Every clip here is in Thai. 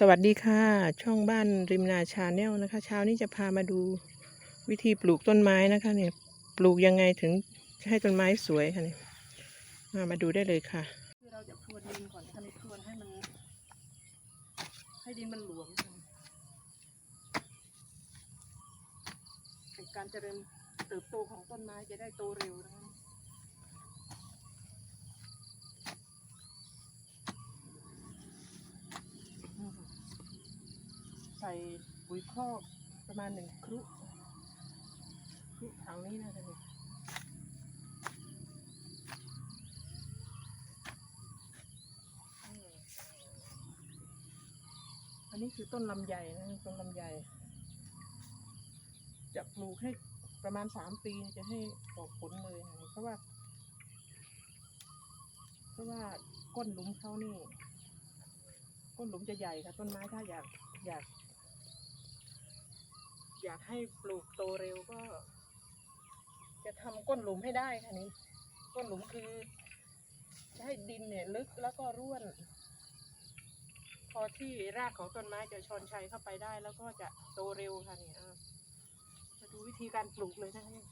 สวัสดีค่ะ ช่องบ้านริมนาชาแนลนะคะ เช้านี้จะพามาดูวิธีปลูกต้นไม้นะคะ เนี่ย ปลูกยังไงถึงให้ต้นไม้สวยค่ะเนี่ยมามาดูได้เลยค่ะคือเราจะพรวนดินก่อนนะคะในพรวนให้มัน ให้ดินมันหลวมการเจริญเติบโตของต้นไม้จะได้โตเร็วนะคะ ใส่ปุ๋ยคอกประมาณหนึ่งครุครุถังนี้นะคะเนี่ยอืมอันนี้คือต้นลำไยนะต้นลำไยจะปลูกให้ประมาณสามปีจะให้ออกผลเลยนะเพราะว่า เพราะว่าก้นหลุมเขานี่ ก้นหลุมจะใหญ่ค่ะ ต้นไม้ถ้าอยากอยาก อยากให้ปลูกโตเร็วก็ จะทำก้นหลุมให้ได้ค่ะนี่ก้นหลุมคือ จะให้ดินเนี่ยลึกแล้วก็ร่วน พอที่รากของต้นไม้จะชอนชัยเข้าไปได้ แล้วก็จะโตเร็วค่ะนี่อะมาดูวิธีการปลูกเลยนะคะนี่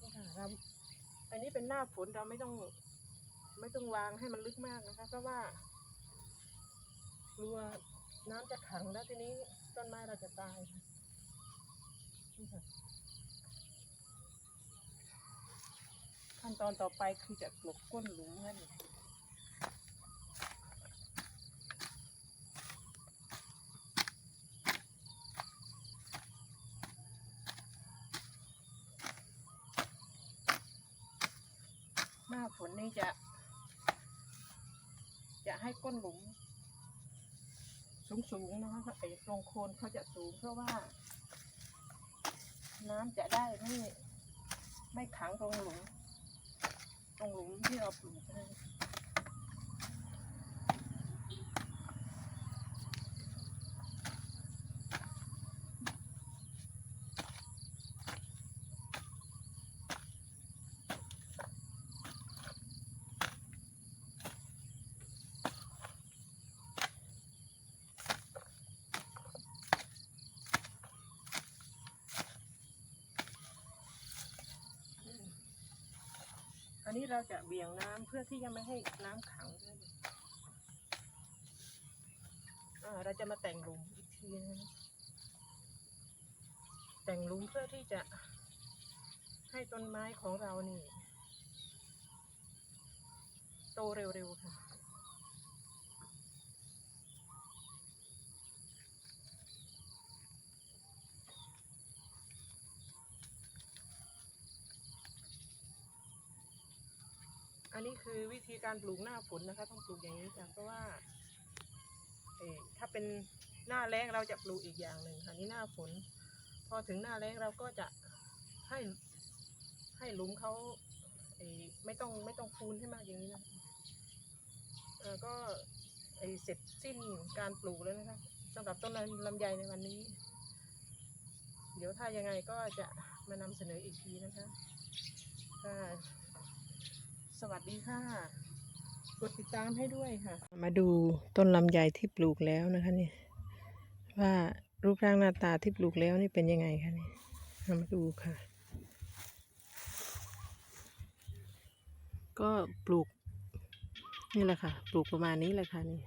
นี่ค่ะเราอันนี้เป็นหน้าฝนเราไม่ต้อง ไม่ต้องวางให้มันลึกมากนะคะเพราะว่า กลัวน้ำจะขังแล้วทีนี้ต้นไม้เราจะตายค่ะนี่ค่ะขั้นตอนต่อไปคือจะกลบก้นหลุมนั่นหน้าฝนนี่จะ จะให้ก้นหลุม สูงๆนะคะไอ้ตรงโคนเขาจะสูง เพราะว่า น้ำจะได้ไม่ไม่ขังตรงหลุมตรงหลุมที่เราปลูกนะอั นนี้เราจะเบี่ยงน้ำเพื่อที่จะไม่ให้น้ำขังด้วยเราจะมาแต่งหลุมอีกทีนะแต่งหลุมเพื่อที่จะให้ต้นไม้ของเรานี่ โตเร็วๆค่ะ นนี้คือวิธีการปลูกหน้าฝนนะคะ ต้องปลูกอย่างนี้จ้ะเพราะว่าเออถ้าเป็นหน้าแล้งเราจะปลูกอีกอย่างหนึ่งค่ะนี่หน้าฝน พอถึงหน้าแล้งเราก็จะให้ให้หลุมเขาเออไม่ต้องไม่ต้องฟูนให้มากอย่างนี้นะเออก็เออเสร็จสิ้นการปลูกแล้วนะคะสำหรับต้นลำไยในวันนี้ เดี๋ยวถ้ายังไงก็จะมานำเสนออีกทีนะคะค่ะ สวัสดีค่ะ กดติดตามให้ด้วยค่ะ มาดูต้นลำไยที่ปลูกแล้วนะคะนี่ว่ารูปร่างหน้าตาที่ปลูกแล้วนี่เป็นยังไงคะนี่มาดูค่ะ ก็ปลูกนี่แหละค่ะ ปลูกประมาณนี้แหละค่ะนี่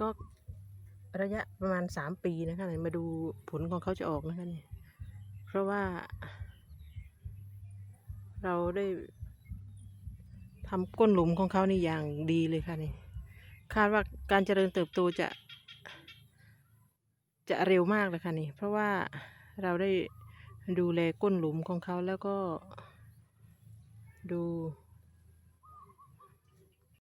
ก็ระยะประมาณสามปีนะคะนี่มาดูผลของเขาจะออกนะคะนี่ เพราะว่า เราได้ทำก้นหลุมของเขานี่อย่างดีเลยค่ะนี่คาดว่าการเจริญเติบโตจะ จะเร็วมากเลยค่ะนี่ เพราะว่าเราได้ดูแลก้นหลุมของเขาแล้วก็ดู